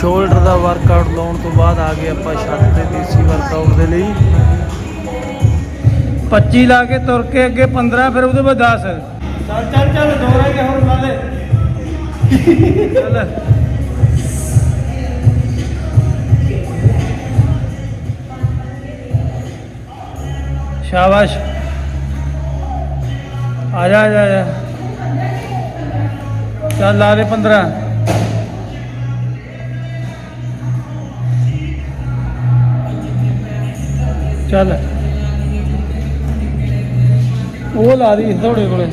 Shoulder ਦਾ workout ਲਾਉਣ ਤੋਂ ਬਾਅਦ ਆ ਗਏ ਆਪਾਂ ਛੱਤ ਤੇ ਦੇਸੀ ਵਰਕਆਊਟ ਦੇ ਲਈ। 25 ਲਾ ਕੇ ਤੁਰ ਕੇ ਅੱਗੇ 15 ਫਿਰ ਉਹਦੇ ਬਾਅਦ 10 ਚੱਲ ਚੱਲ ਚੱਲ ਦੋ ਰਹਿ ਗਏ ਵਾਲੇ ਚੱਲ। ਸ਼ਾਬਾਸ਼। ਆ ਜਾ ਆ ਜਾ ਆ ਜਾ। ਚੱਲ ਲਾ ਦੇ 15 ਚੱਲ। ਉਹ ਲਾ ਦੀ ਤੁਹਾਡੇ ਕੋਲੇ।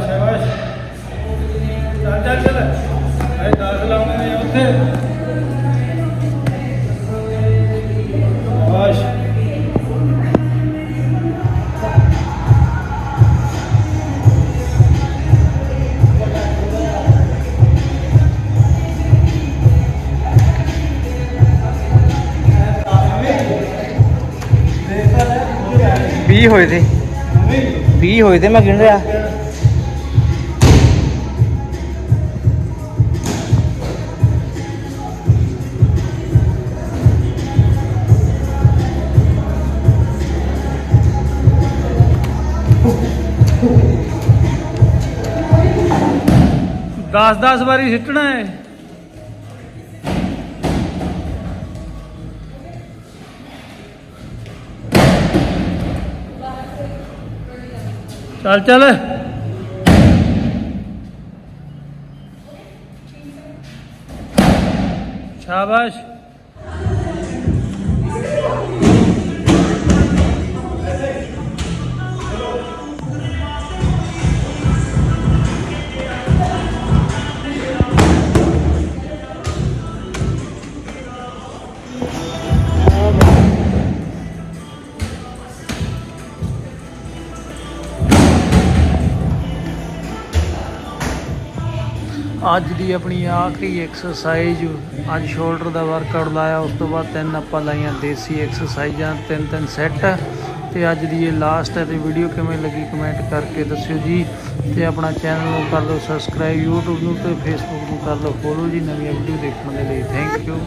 ਸ਼ਾਬਾਸ਼ ਚੱਲ ਚੱਲ ਚੱਲ। ਇਹ ਦਾਸ ਲਾਉਣੇ ਨੇ ਉੱਥੇ। 20 ਹੋਏ ਤੇ। 20 ਹੋਏ ਤੇ ਮੈਂ ਗਿਣ ਰਿਹਾ। ਦਸ ਦਸ ਵਾਰੀ ਸਿੱਟਣਾ ਹੈ ਚੱਲ ਚੱਲ। ਸ਼ਾਬਾਸ਼। ਅੱਜ ਦੀ ਆਪਣੀ ਆਖਰੀ ਐਕਸਰਸਾਈਜ਼ ਅੱਜ ਸ਼ੋਲਡਰ ਦਾ ਵਰਕਆਊਟ ਲਾਇਆ, ਉਸ ਤੋਂ ਬਾਅਦ ਤਿੰਨ ਆਪਾਂ ਲਾਈਆਂ ਦੇਸੀ ਐਕਸਰਸਾਈਜ਼ਾਂ ਤਿੰਨ ਤਿੰਨ ਸੈੱਟ ਤੇ ਅੱਜ ਦੀ ਇਹ ਲਾਸਟ ਹੈ, ਤੇ ਵੀਡੀਓ ਕਿਵੇਂ ਲੱਗੀ ਕਮੈਂਟ ਕਰਕੇ ਦੱਸਿਓ ਜੀ। ਤੇ ਆਪਣਾ ਚੈਨਲ ਨੂੰ ਕਰ ਲਓ ਸਬਸਕ੍ਰਾਈਬ YouTube ਨੂੰ ਤੇ Facebook ਨੂੰ ਕਰ ਲਓ। ਫੋਲੋ ਜੀ ਨਵੀਆਂ ਵੀਡੀਓ ਦੇਖਣ ਦੇ ਲਈ। Thank you